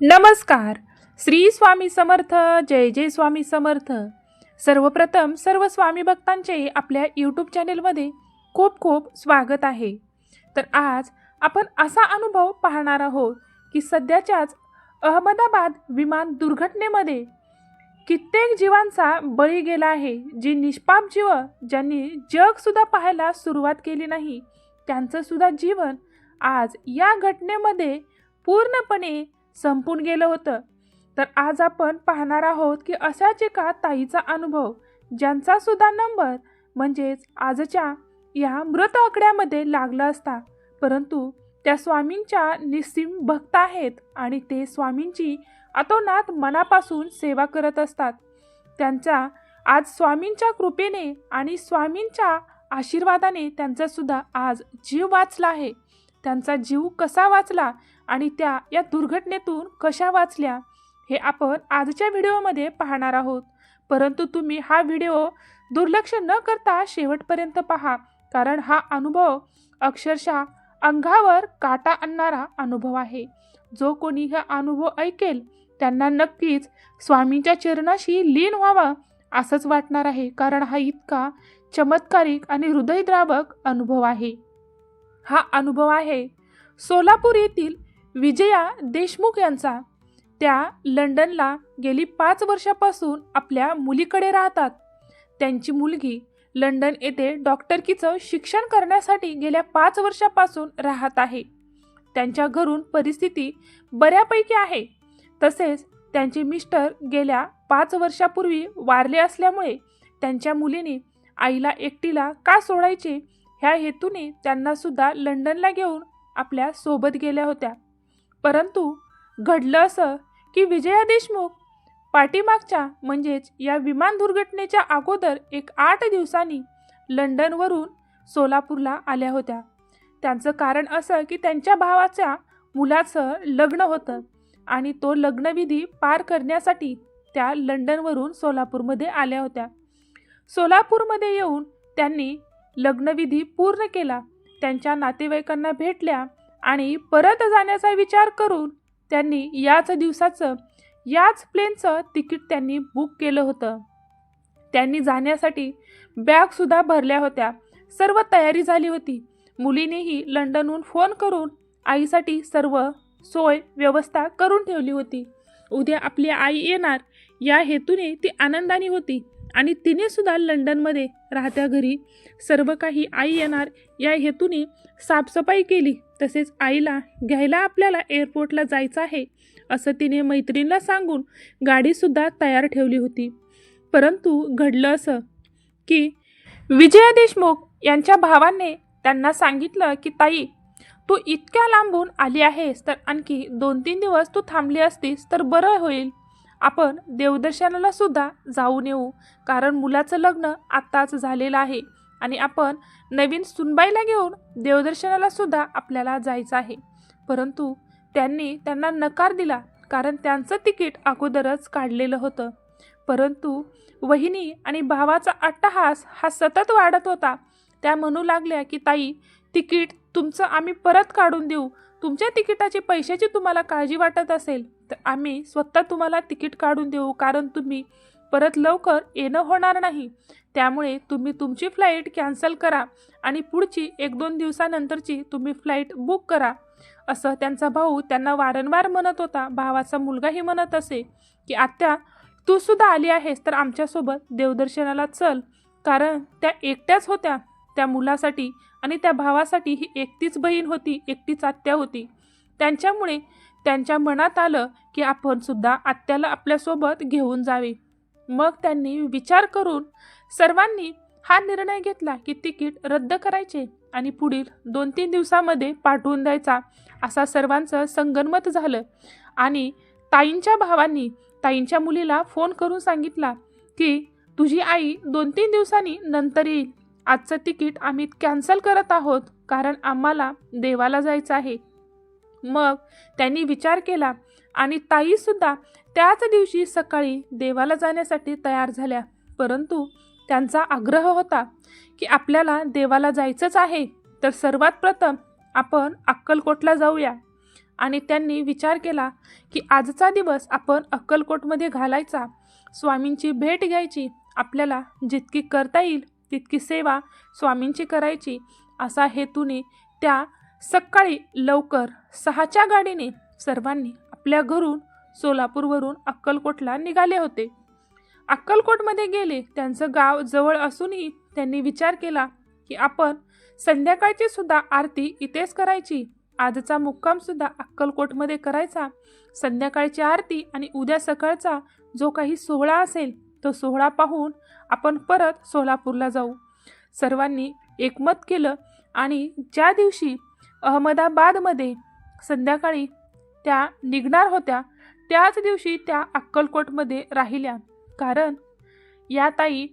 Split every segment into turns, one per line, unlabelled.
नमस्कार. श्री स्वामी समर्थ जय जय स्वामी समर्थ. सर्वप्रथम सर्व स्वामी भक्तांचे आपल्या यूट्यूब चॅनेलमध्ये खूप खूप स्वागत आहे. तर आज आपण असा अनुभव पाहणार आहोत की सध्याच्याच अहमदाबाद विमान दुर्घटनेमध्ये कित्येक जीवांचा बळी गेला आहे. जी निष्पाप जीव ज्यांनी जगसुद्धा पाहायला सुरुवात केली नाही त्यांचंसुद्धा जीवन आज या घटनेमध्ये पूर्णपणे संपून गेलं होतं. तर आज आपण पाहणार आहोत की अशाच एका ताईचा अनुभव ज्यांचा सुद्धा नंबर म्हणजेच आजच्या या मृत आकड्यामध्ये लागला असता. परंतु त्या स्वामींच्या निस्सीम भक्त आहेत आणि ते स्वामींची अतोनात मनापासून सेवा करत असतात. त्यांचा आज स्वामींच्या कृपेने आणि स्वामींच्या आशीर्वादाने त्यांचासुद्धा आज जीव वाचला आहे. त्यांचा जीव कसा वाचला आणि त्या या दुर्घटनेतून कशा वाचल्या हे आपण आजच्या व्हिडिओमध्ये पाहणार आहोत. परंतु तुम्ही हा व्हिडिओ दुर्लक्ष न करता शेवटपर्यंत पहा कारण हा अनुभव अक्षरशः अंगावर काटा आणणारा अनुभव आहे. जो कोणी हा अनुभव ऐकेल त्यांना नक्कीच स्वामींच्या चरणाशी लीन व्हावं असंच वाटणार आहे कारण हा इतका चमत्कारिक आणि हृदयद्रावक अनुभव आहे. हा अनुभव आहे. सोलापूर येथील विजया देशमुख यांचा. त्या लंडनला गेली पाच वर्षापासून आपल्या मुलीकडे राहतात. त्यांची मुलगी लंडन येथे डॉक्टरकीचं शिक्षण करण्यासाठी गेल्या पाच वर्षापासून राहत आहे. त्यांच्या घरून परिस्थिती बऱ्यापैकी आहे. तसेच त्यांचे मिस्टर गेल्या पाच वर्षापूर्वी वारले असल्यामुळे त्यांच्या मुलीने आईला एकटीला का सोडायचे ह्या हेतूने त्यांना सुद्धा लंडनला घेऊन आपल्यासोबत गेल्या होत्या. परंतु घडलं असं की विजया देशमुख पाठीमागच्या म्हणजेच या विमान दुर्घटनेच्या अगोदर एक आठ दिवसांनी लंडनवरून सोलापूरला आल्या होत्या. त्यांचं कारण असं की त्यांच्या भावाच्या मुलाचं लग्न होतं आणि तो लग्नविधी पार करण्यासाठी त्या लंडनवरून सोलापूरमध्ये आल्या होत्या. सोलापूरमध्ये येऊन त्यांनी लग्नविधी पूर्ण केला. त्यांच्या नातेवाईकांना भेटल्या आणि परत जाण्याचा विचार करून त्यांनी याच दिवसाचं याच प्लेनचं तिकीट त्यांनी बुक केलं होतं. त्यांनी जाण्यासाठी बॅगसुद्धा भरल्या होत्या. सर्व तयारी झाली होती. मुलीनेही लंडनहून फोन करून आईसाठी सर्व सोय व्यवस्था करून ठेवली होती. उद्या आपली आई येणार या हेतूने ती आनंदाने होती. आणि तिने सुद्धा लंडनमध्ये राहत्या घरी सर्व काही आई येणार या हेतूने साफसफाई केली. तसेच आईला घ्यायला आपल्याला एअरपोर्टला जायचं आहे असं तिने मैत्रिणीला सांगून गाडीसुद्धा तयार ठेवली होती. परंतु घडलं असं की विजया देशमुख यांच्या भावाने त्यांना सांगितलं की ताई तू इतक्या लांबून आली आहेस तर आणखी दोन तीन दिवस तू थांबली असतीस तर बरं होईल. आपण देवदर्शनाला सुद्धा जाऊन येऊ. कारण मुलाचं लग्न आत्ताच झालेलं आहे आणि आपण नवीन सुनबाईला घेऊन देवदर्शनाला सुद्धा आपल्याला जायचं आहे. परंतु त्यांनी त्यांना नकार दिला कारण त्यांचं तिकीट अगोदरच काढलेलं होतं. परंतु वहिनी आणि भावाचा अट्टहास हा सतत वाढत होता. त्या म्हणू लागल्या की ताई तिकीट तुमचं आम्ही परत काढून देऊ. तुमच्या तिकिटाची पैशाची तुम्हाला काळजी वाटत असेल तर आम्ही स्वतः तुम्हाला तिकीट काढून देऊ कारण तुम्ही परत लवकर येणं होणार नाही. त्यामुळे तुम्ही तुमची फ्लाईट कॅन्सल करा आणि पुढची एक दोन दिवसानंतरची तुम्ही फ्लाईट बुक करा. असं त्यांचा भाऊ त्यांना वारंवार म्हणत होता. भावाचा मुलगाही म्हणत असे की आत्या तू सुद्धा आली आहेस तर आमच्यासोबत देवदर्शनाला चल कारण त्या एकट्याच होत्या. त्या मुलासाठी आणि त्या भावासाठी ही एकटीच बहीण होती एकटीच आत्या होती. त्यांच्यामुळे त्यांच्या मनात आलं की आपण सुद्धा आत्याला आपल्यासोबत घेऊन जावे. मग त्यांनी विचार करून सर्वांनी हा निर्णय घेतला की तिकीट रद्द करायचे आणि पुढील दोन तीन दिवसामध्ये पाठवून द्यायचा असा सर्वांचं संगनमत झालं. आणि ताईंच्या भावांनी ताईंच्या मुलीला फोन करून सांगितला की तुझी आई दोन तीन दिवसांनी नंतर येईल. आजचं तिकीट आम्ही कॅन्सल करत आहोत कारण आम्हाला देवाला जायचं आहे. मग त्यांनी विचार केला आणि ताईसुद्धा त्याच दिवशी सकाळी देवाला जाण्यासाठी तयार झाल्या. परंतु त्यांचा आग्रह होता की आपल्याला देवाला जायचंच आहे तर सर्वात प्रथम आपण अक्कलकोटला जाऊया. आणि त्यांनी विचार केला की आजचा दिवस आपण अक्कलकोटमध्ये घालायचा. स्वामींची भेट घ्यायची आपल्याला जितकी करता येईल तितकी सेवा स्वामींची करायची असा हेतूने त्या सकाळी लवकर सहाच्या गाडीने सर्वांनी आपल्या घरून सोलापूरवरून अक्कलकोटला निघाले होते. अक्कलकोटमध्ये गेले त्यांचं गाव जवळ असूनही त्यांनी विचार केला की आपण संध्याकाळची सुद्धा आरती इथेच करायची. आजचा मुक्काम सुद्धा अक्कलकोटमध्ये करायचा. संध्याकाळची आरती आणि उद्या सकाळचा जो काही सोहळा असेल तो सोहळा पाहून आपण परत सोलापूरला जाऊ. सर्वांनी एकमत केलं आणि ज्या दिवशी अहमदाबादमध्ये संध्याकाळी त्या निघणार होत्या त्याच दिवशी त्या अक्कलकोटमध्ये राहिल्या. कारण या ताई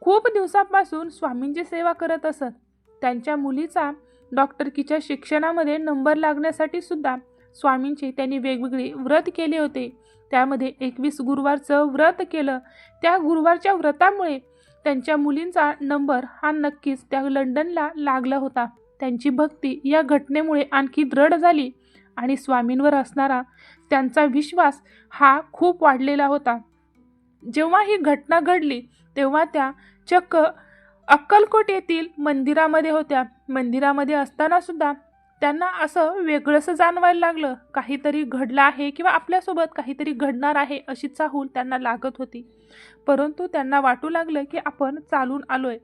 खूप दिवसापासून स्वामींची सेवा करत असत. त्यांच्या मुलीचा डॉक्टरकीच्या शिक्षणामध्ये नंबर लागण्यासाठी सुद्धा स्वामींचे त्यांनी वेगवेगळे व्रत केले होते. त्यामध्ये एकवीस गुरुवारचं व्रत केलं. त्या गुरुवारच्या व्रतामुळे त्यांच्या मुलींचा नंबर हा नक्कीच त्या लंडनला लागला होता. त्यांची भक्ती या घटनेमुळे आणखी दृढ झाली आणि स्वामींवर असणारा त्यांचा विश्वास हा खूप वाढलेला होता. जेव्हा ही घटना घडली तेव्हा त्या चक्क अक्कलकोट येथील मंदिरामध्ये होत्या. मंदिरामध्ये असताना सुद्धा त्यांना असं वेगळंसं जाणवायला लागलं. काहीतरी घडलं आहे किंवा आपल्यासोबत काहीतरी घडणार आहे अशी चाहूल त्यांना लागत होती. परंतु त्यांना वाटू लागलं की आपण चालून आलो आहे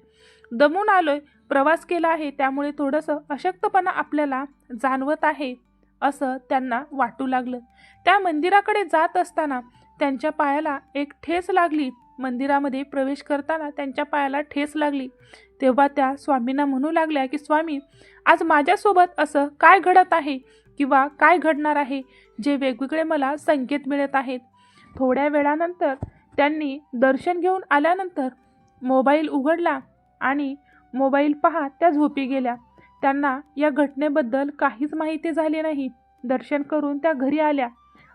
दमून आलो आहे प्रवास केला आहे. त्यामुळे थोडंसं अशक्तपणा आपल्याला जाणवत आहे असं त्यांना वाटू लागलं. त्या मंदिराकडे जात असताना त्यांच्या पायाला एक ठेस लागली. मंदिरामध्ये प्रवेश करताना त्यांच्या पायाला ठेस लागली. तेव्हा त्या स्वामींना म्हणू लागल्या की स्वामी आज माझ्यासोबत असं काय घडत आहे किंवा काय घडणार आहे जे वेगवेगळे मला संकेत मिळत आहेत? थोड्या वेळानंतर त्यांनी दर्शन घेऊन आल्यानंतर मोबाईल उघडला आणि मोबाईल पहा त्या झोपी गेल्या. त्यांना या घटनेबद्दल काहीच माहिती झाली नाही. दर्शन करून त्या घरी आल्या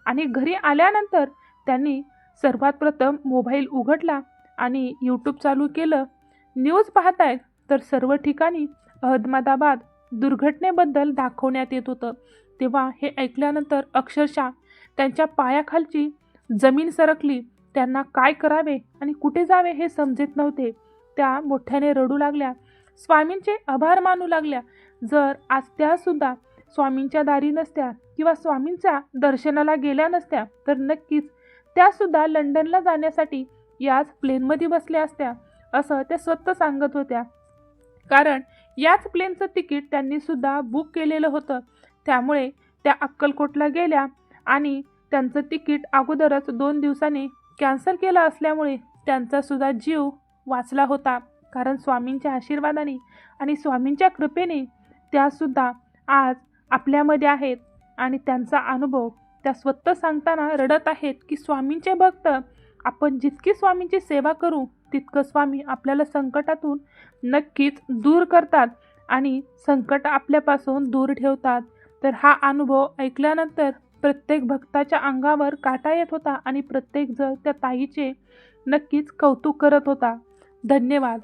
आणि घरी आल्यानंतर त्यांनी सर्वात प्रथम मोबाईल उघडला आणि यूट्यूब चालू केलं. न्यूज पाहतायत तर सर्व ठिकाणी अहमदाबाद दुर्घटनेबद्दल दाखवण्यात येत होतं. तेव्हा हे ऐकल्यानंतर अक्षरशः त्यांच्या पायाखालची जमीन सरकली. त्यांना काय करावे आणि कुठे जावे हे समजत नव्हते. त्या मोठ्याने रडू लागल्या. स्वामींचे आभार मानू लागल्या. जर आज त्यासुद्धा स्वामींच्या दारी नसत्या किंवा स्वामींच्या दर्शनाला गेल्या नसत्या तर नक्कीच त्यासुद्धा लंडनला जाण्यासाठी याच प्लेनमध्ये बसल्या असत्या. असं त्या स्वतः सांगत होत्या. कारण याच प्लेनचं तिकीट त्यांनी सुद्धा बुक केलेलं होतं. त्यामुळे त्या अक्कलकोटला गेल्या आणि त्यांचं तिकीट अगोदरच दोन दिवसांनी कॅन्सल केलं असल्यामुळे त्यांचा सुद्धा जीव वाचला होता. कारण स्वामींच्या आशीर्वादाने आणि स्वामींच्या कृपेने त्यासुद्धा आज आपल्यामध्ये आहेत आणि त्यांचा अनुभव त्या स्वतः सांगताना रडत आहेत की स्वामींचे भक्त आपण जितकी स्वामींची सेवा करू तितकं स्वामी आपल्याला संकटातून नक्कीच दूर करतात आणि संकट आपल्यापासून दूर ठेवतात. तर हा अनुभव ऐकल्यानंतर प्रत्येक भक्ताच्या अंगावर काटा येत होता आणि प्रत्येकजण त्या ताईचे नक्कीच कौतुक करत होता. धन्यवाद.